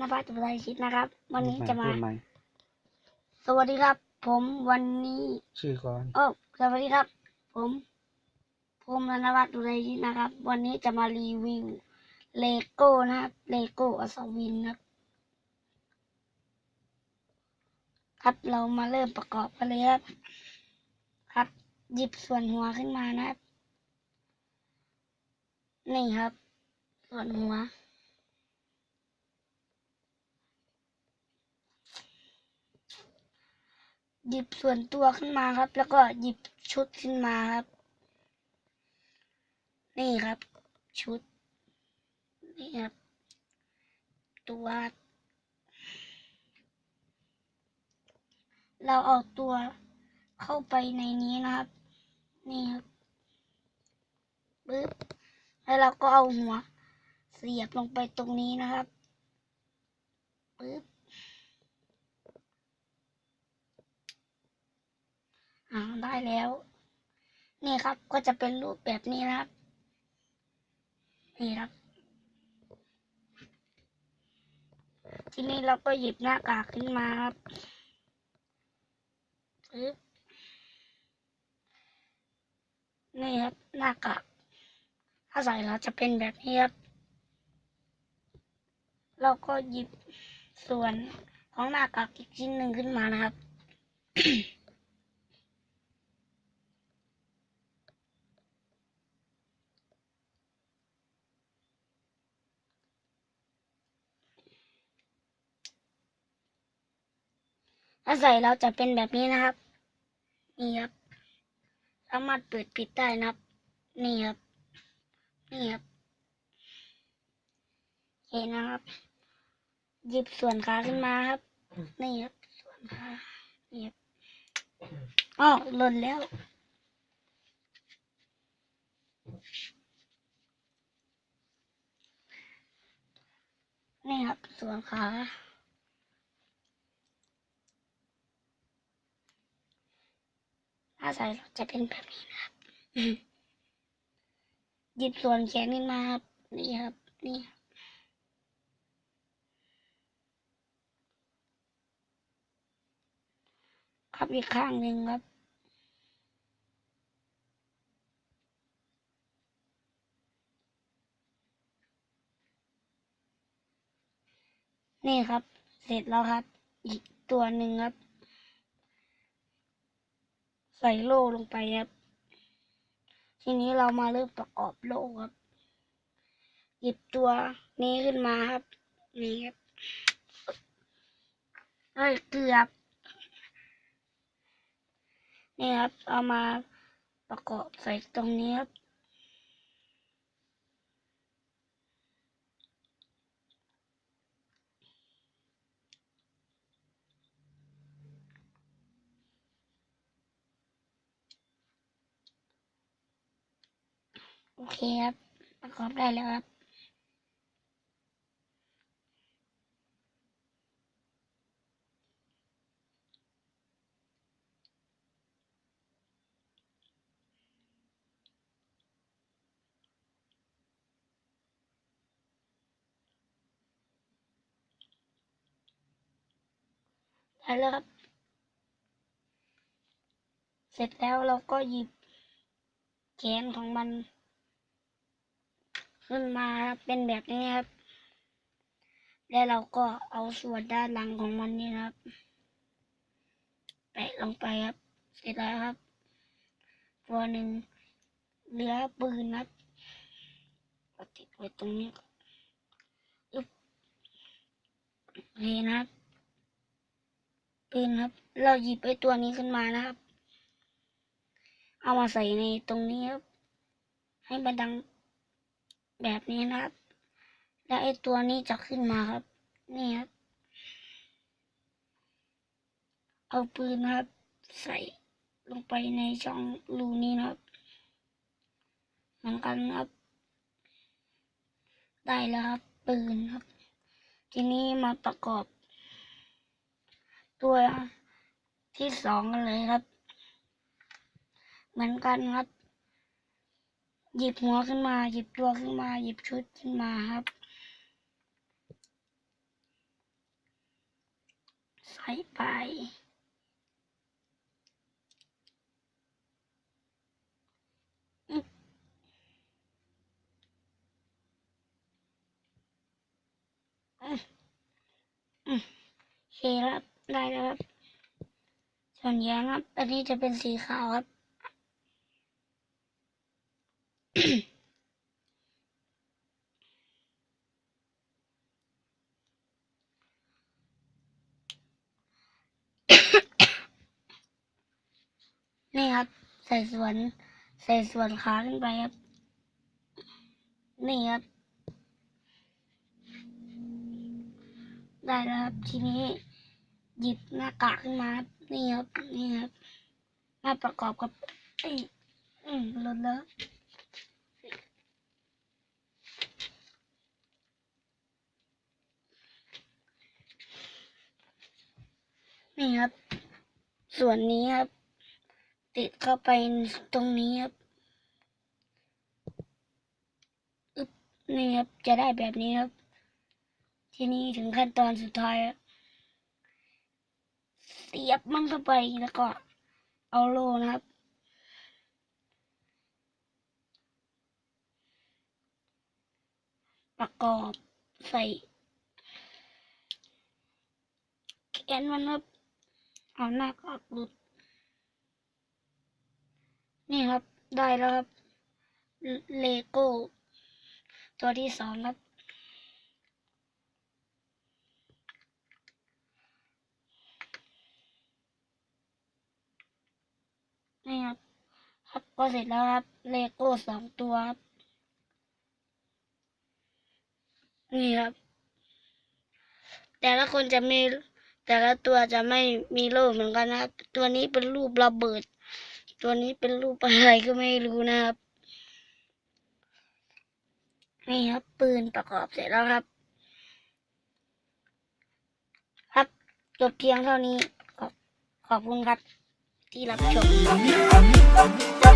นภัสจุฬาชิตนะครับ วันนี้จะมา พูดใหสวัสดีครับ ผมวันนี้ชื่อก่อนโอ้สวัสดีครับ ผมผมนภัสจุฬาชิตนะครับ วันนี้จะมารีวิวเลโก้นะครับเลโก้อัศวินนะครับครับเรามาเริ่มประกอบกันเลยครับ ครับ หยิบส่วนหัวขึ้นมานะครับ นี่ครับ ส่วนหัว หยิบส่วนตัวขึ้นมาครับ แล้วก็หยิบชุดขึ้นมาครับ นี่ครับ ชุด นี่ครับ ตัวเราเอาตัวเข้าไปในนี้นะครับ นี่ครับปึ๊บแล้วเราก็เอาหัว เสียบลงไปตรงนี้นะครับปึ๊บ อ่าได้แล้ว นี่ครับก็จะเป็นรูปแบบนี้นะครับ นี่ครับ ทีนี้เราก็หยิบหน้ากากขึ้นมาครับปึ๊บนี่ครับหน้ากากถ้าใส่แล้วจะเป็นแบบนี้ครับ เราก็หยิบส่วนของหน้ากากอีกชิ้นหนึ่งขึ้นมานะครับ ถ้าใส่เราจะเป็นแบบนี้นะครับ นี่ครับ สามารถเปิดปิดได้นะครับ นี่ครับ นี่ครับเห็นนะครับ หยิบส่วนขาขึ้นมาครับ นี่ครับ ส่วนขานี่ครับอ้าวหล่นแล้วนี่ครับส่วนขา ถ้า ใส่เราจะเป็นแบบนี้นะครับหยิบส่วนแขนขึ้นมาครับ นี่ครับ นี่ครับอีกข้างหนึ่งครับนี่ครับ เสร็จแล้วครับ อีกตัวหนึ่งครับ ใส่โล่ลงไปครับ ทีนี้เรามาเริ่มประกอบโล่ครับ หยิบตัวนี้ขึ้นมาครับ นี่ครับเอ้ยเกือบนี่ครับ เอามาประกอบใส่ตรงนี้ครับ โอเคครับประกอบได้แล้วครับ ได้แล้วครับ เสร็จแล้วเราก็หยิบแขนของมัน ขึ้นมาครับเป็นแบบนี้ครับ แล้วเราก็เอาส่วนด้านหลังของมันนี่ครับ แปะลงไปครับ เสร็จแล้วครับ ตัวหนึ่งเหลือปืนครับติดไว้ตรงนี้อึบเคนะครับปืนครับ เราหยิบไอ้ตัวนี้ขึ้นมานะครับ เอามาใส่ในตรงนี้ครับ ให้มันดัง แบบนี้นะครับ แล้วไอ้ตัวนี้จะขึ้นมาครับ นี่ครับ เอาปืนนะครับ ใส่ลงไปในช่องรูนี้นะครับ เหมือนกันครับ ได้แล้วครับ ปืนครับ ทีนี้มาประกอบ ตัวที่สองกันเลยครับ เหมือนกันครับ หยิบหัวขึ้นมา หยิบตัวขึ้นมา หยิบชุดขึ้นมาครับ ใส่ไปโอเคครับ ได้แล้วครับ ส่วนยางครับ อันนี้จะเป็นสีขาวครับ นี่ครับ ใส่ส่วน ใส่ส่วนขาขึ้นไปครับ นี่ครับ ได้แล้วครับ ทีนี้ หยิบหน้ากากขึ้นมาครับนี่ครับ นี่ครับ มาประกอบกับเอ้ยอืมลดแล้ว นี่ครับ ส่วนนี้ครับ ติดเข้าไปตรงนี้ครับอึ๊บนี่ครับ จะได้แบบนี้ครับ ทีนี้ถึงขั้นตอนสุดท้ายเสียบมันเข้าไปแล้วก็เอาโล่นะครับประกอบใส่แขนมันครับ เอาหน้ากากหลุด นี่ครับ ได้แล้วครับ เลโก้ ตัวที่สองครับ นี่ครับ ครับก็เสร็จแล้วครับ เลโก้สองตัวครับ นี่ครับ แต่ละคนจะมี แต่ละตัวจะไม่มีรูปเหมือนกันนะครับ ตัวนี้เป็นรูประเบิด ตัวนี้เป็นรูปอะไรก็ไม่รู้นะครับ นี่ครับปืนประกอบเสร็จแล้วครับ ครับจบเพียงเท่านี้ขอบขอบคุณครับที่รับชม